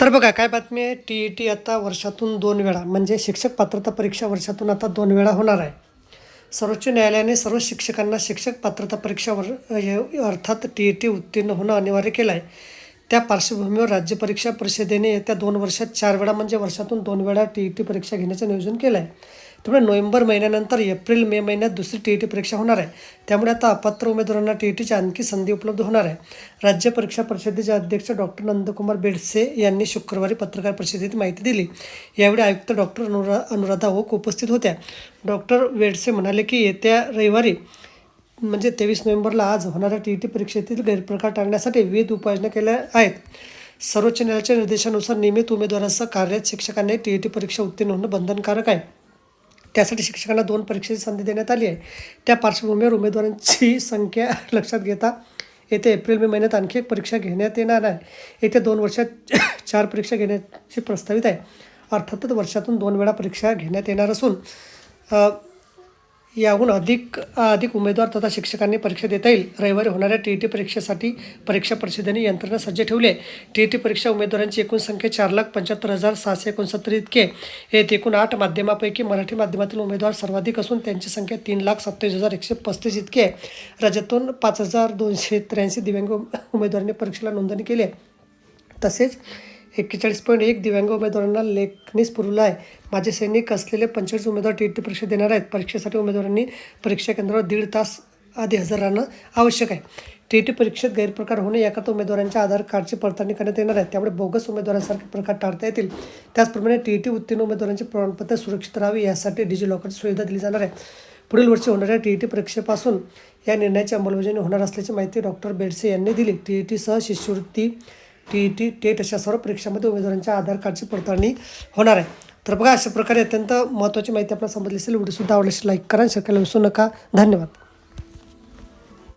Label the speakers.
Speaker 1: तर बघा काय बातमी आहे? टी ई टी आता वर्षातून दोन वेळा म्हणजे शिक्षक पात्रता परीक्षा वर्षातून आता दोन वेळा होणार आहे. सर्वोच्च न्यायालयाने सर्व शिक्षकांना शिक्षक पात्रता परीक्षा वर अर्थात टी ई टी उत्तीर्ण होणं अनिवार्य केलं आहे. त्या पार्श्वभूमीवर राज्य परीक्षा परिषदेने येत्या दोन वर्षात चार वेळा म्हणजे वर्षातून दोन वेळा टी ई टी परीक्षा घेण्याचं नियोजन केलं आहे. त्यामुळे नोव्हेंबर महिन्यानंतर एप्रिल मे महिन्यात दुसरी टी ई टी परीक्षा होणार आहे. त्यामुळे आता अपात्र उमेदवारांना टी ई टीची आणखी संधी उपलब्ध होणार आहे. राज्य परीक्षा परिषदेचे अध्यक्ष डॉक्टर नंदकुमार बेडसे यांनी शुक्रवारी पत्रकार परिषदेत माहिती दिली. यावेळी आयुक्त डॉक्टर अनुरा अनुराधा ओक उपस्थित होत्या. डॉक्टर बेडसे म्हणाले की येत्या रविवारी म्हणजे तेवीस नोव्हेंबरला आज होणाऱ्या टी ई टी परीक्षेतील गैरप्रकार टाळण्यासाठी विविध उपाययोजना केल्या आहेत. सर्वोच्च न्यायालयाच्या निर्देशानुसार नियमित उमेदवारांसह कार्यरत शिक्षकांनी टी ई टी परीक्षा उत्तीर्ण होणं बंधनकारक आहे. त्यासाठी शिक्षकांना दोन परीक्षेची संधी देण्यात आली आहे. त्या पार्श्वभूमीवर उमेदवारांची संख्या लक्षात घेता येते. एप्रिल मे महिन्यात आणखी एक परीक्षा घेण्यात येणार आहे. येत्या दोन वर्षात चार परीक्षा घेण्याची प्रस्तावित आहे. अर्थातच वर्षातून दोन वेळा परीक्षा घेण्यात येणार असून याहून अधिक अधिक उमेदवार तथा शिक्षकांनी परीक्षा देता येईल. रविवारी होणाऱ्या टी ई टी परीक्षेसाठी परीक्षा परिषदेने यंत्रणा सज्ज ठेवली आहे. टी ई टी परीक्षा उमेदवारांची एकूण संख्या चार लाख पंच्याहत्तर हजार सहाशे एकोणसत्तर इतके आहेत एकूण आठ माध्यमापैकी मराठी माध्यमातील उमेदवार सर्वाधिक असून त्यांची संख्या तीन लाख सत्तावीस हजार एकशे पस्तीस इतकी आहे. राज्यातून पाच हजार दोनशे त्र्याऐंशी दिव्यांग उमेदवारांनी परीक्षेला नोंदणी केली आहे. तसेच एक्केचाळीस पॉईंट एक दिव्यांग उमेदवारांना लेखनीस पुरवला आहे. माझे सैनिक असलेले पंचवीस उमेदवार टी टी परीक्षा देणार आहेत. परीक्षेसाठी उमेदवारांनी परीक्षा केंद्रावर दीड तास आधी हजर राहणं आवश्यक आहे. टी टी परीक्षेत गैरप्रकार होणे याकरता उमेदवारांच्या आधार कार्डची पडताळणी करण्यात येणार आहे. त्यामुळे बोगस उमेदवारांसारखे प्रकार टाळता येतील. त्याचप्रमाणे टी टी उत्तीर्ण उमेदवारांचे प्रमाणपत्र सुरक्षित राहावे यासाठी डिजिलॉकरची सुविधा दिली जाणार आहे. पुढील वर्षी होणाऱ्या टी ई टी परीक्षेपासून या निर्णयाची अंमलबजावणी होणार असल्याची माहिती डॉक्टर बेडसे यांनी दिली. टी ई टीसह शिष्यवृत्ती टी ई टी टेट अशा सर्व परीक्षांमध्ये उमेदवारांच्या आधार कार्डची पडताळणी होणार आहे. तर बघा अशा प्रकारे अत्यंत महत्त्वाची माहिती आपल्याला समजली असेल व्हिडिओसुद्धा आवडल्यास लाईक करा शेअर करायला विसरू नका. धन्यवाद.